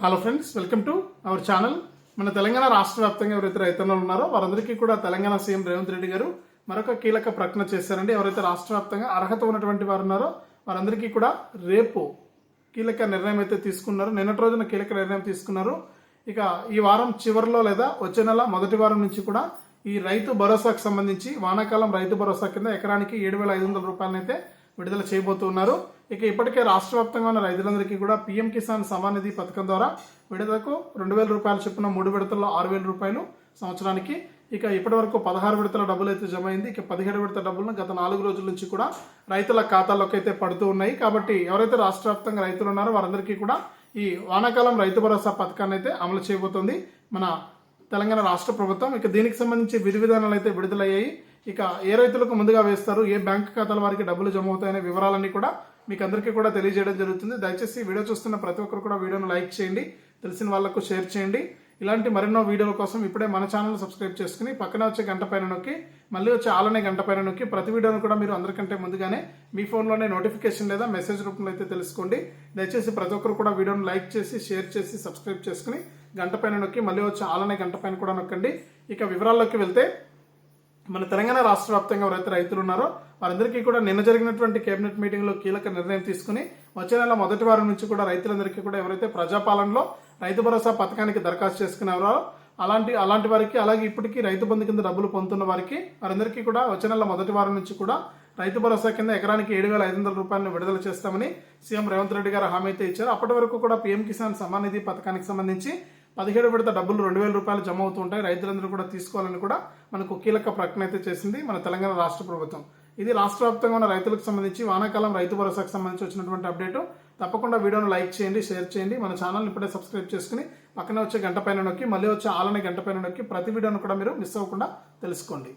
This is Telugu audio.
Hello friends welcome to our channel మన తెలంగాణ రాష్ట్ర వ్యాప్తంగా ఎవరైతే రైతన్నలు ఉన్నారో వారందరికీ కూడా తెలంగాణ సీఎం రేవంత్ రెడ్డి గారు మరొక కీలక ప్రకటన చేశారండి. ఎవరైతే రాష్ట్ర వ్యాప్తంగా అర్హత ఉన్నటువంటి వారు ఉన్నారో వారందరికీ కూడా రేపు కీలక నిర్ణయం అయితే తీసుకున్నారు. నిన్నటి రోజున కీలక నిర్ణయం తీసుకున్నారు. ఇక ఈ వారం చివరిలో లేదా వచ్చే నెల మొదటి వారం నుంచి కూడా ఈ రైతు భరోసాకు సంబంధించి వానాకాలం రైతు భరోసా కింద ఎకరానికి ఏడు వేల ఐదు వందల రూపాయలనైతే విడుదల చేయబోతున్నారు. ఇక ఇప్పటికే రాష్ట్ర వ్యాప్తంగా ఉన్న రైతులందరికీ కూడా పీఎం కిసాన్ సమాన్ నిధి పథకం ద్వారా విడుదలకు రెండు వేల రూపాయలు చొప్పున మూడు విడతల్లో ఆరు వేల రూపాయలు సంవత్సరానికి. ఇక ఇప్పటి వరకు పదహారు విడతల డబ్బులు అయితే జమ అయింది. ఇక పదిహేడు విడత డబ్బులను గత నాలుగు రోజుల నుంచి కూడా రైతుల ఖాతాల్లోకి అయితే పడుతూ ఉన్నాయి. కాబట్టి ఎవరైతే రాష్ట్ర వ్యాప్తంగా రైతులు ఉన్నారో వారందరికీ కూడా ఈ వానాకాలం రైతు భరోసా పథకాన్ని అయితే అమలు చేయబోతోంది. మన తెలంగాణ రాష్ట్ర ప్రభుత్వం ఇక దీనికి సంబంధించి విధి విధానాలు అయితే విడుదలయ్యాయి. ఇక ఏ రైతులకు ముందుగా వేస్తారు? ఏ బ్యాంక్ ఖాతాల వారికి డబ్బులు జమ అవుతాయనే వివరాలన్నీ కూడా మీకు అందరికీ కూడా తెలియజేయడం జరుగుతుంది. దయచేసి వీడియో చూస్తున్న ప్రతి ఒక్కరు కూడా వీడియోను లైక్ చేయండి తెలిసిన వాళ్ళకు షేర్ చేయండి. ఇలాంటి మరెన్నో వీడియోల కోసం ఇప్పుడే మన ఛానల్ సబ్స్క్రైబ్ చేసుకుని పక్కన వచ్చే గంట పైన నొక్కి మళ్ళీ వచ్చే ఆలనే గంట పైన నొక్కి ప్రతి వీడియోను కూడా మీరు అందరికంటే ముందుగానే మీ ఫోన్లోనే నోటిఫికేషన్ లేదా మెసేజ్ రూపంలో అయితే తెలుసుకోండి. దయచేసి ప్రతి ఒక్కరు కూడా వీడియోను లైక్ చేసి షేర్ చేసి సబ్స్క్రైబ్ చేసుకుని గంట పైన నొక్కి మళ్ళీ వచ్చే ఆలనే గంట పైన కూడా నొక్కండి. ఇక వివరాల్లోకి వెళ్తే మన తెలంగాణ రాష్ట్ర వ్యాప్తంగా ఎవరైతే రైతులు ఉన్నారో వారందరికీ కూడా నిన్న జరిగినటువంటి కేబినెట్ మీటింగ్లో కీలక నిర్ణయం తీసుకుని వచ్చే నెల మొదటి వారం నుంచి కూడా రైతులందరికీ కూడా ఎవరైతే ప్రజాపాలనలో రైతు భరోసా పథకానికి దరఖాస్తు చేసుకున్నారో అలాంటి అలాంటి వారికి అలాగే ఇప్పటికీ రైతు బంధు కింద డబ్బులు పొందుతున్న వారికి వారందరికీ కూడా వచ్చే నెల మొదటి వారం నుంచి కూడా రైతు భరోసా కింద ఎకరానికి ఏడు వేల ఐదు వందల రూపాయలను విడుదల చేస్తామని సీఎం రేవంత్ రెడ్డి గారు హామీ అయితే ఇచ్చారు. అప్పటి వరకు కూడా పీఎం కిసాన్ సమ్మాన్ నిధి పథకానికి సంబంధించి పదిహేడు విడత డబ్బులు రెండు వేల రూపాయలు జమ అవుతుంటాయి రైతులందరూ కూడా తీసుకోవాలని కూడా మనకు కీలక ప్రకటన అయితే చేసింది మన తెలంగాణ రాష్ట్ర ప్రభుత్వం. ఇది రాష్ట్ర వ్యాప్తంగా ఉన్న రైతులకు సంబంధించి వానాకాలం రైతు భరోసాకు సంబంధించి వచ్చినటువంటి అప్డేట్. తప్పకుండా వీడియోను లైక్ చేయండి షేర్ చేయండి. మన ఛానల్ని ఇప్పుడే సబ్స్క్రైబ్ చేసుకుని పక్కన వచ్చే గంట పైన నొక్కి మళ్ళీ వచ్చే ఆలనే గంట పైన నొక్కి ప్రతి వీడియోను కూడా మీరు మిస్ అవ్వకుండా తెలుసుకోండి.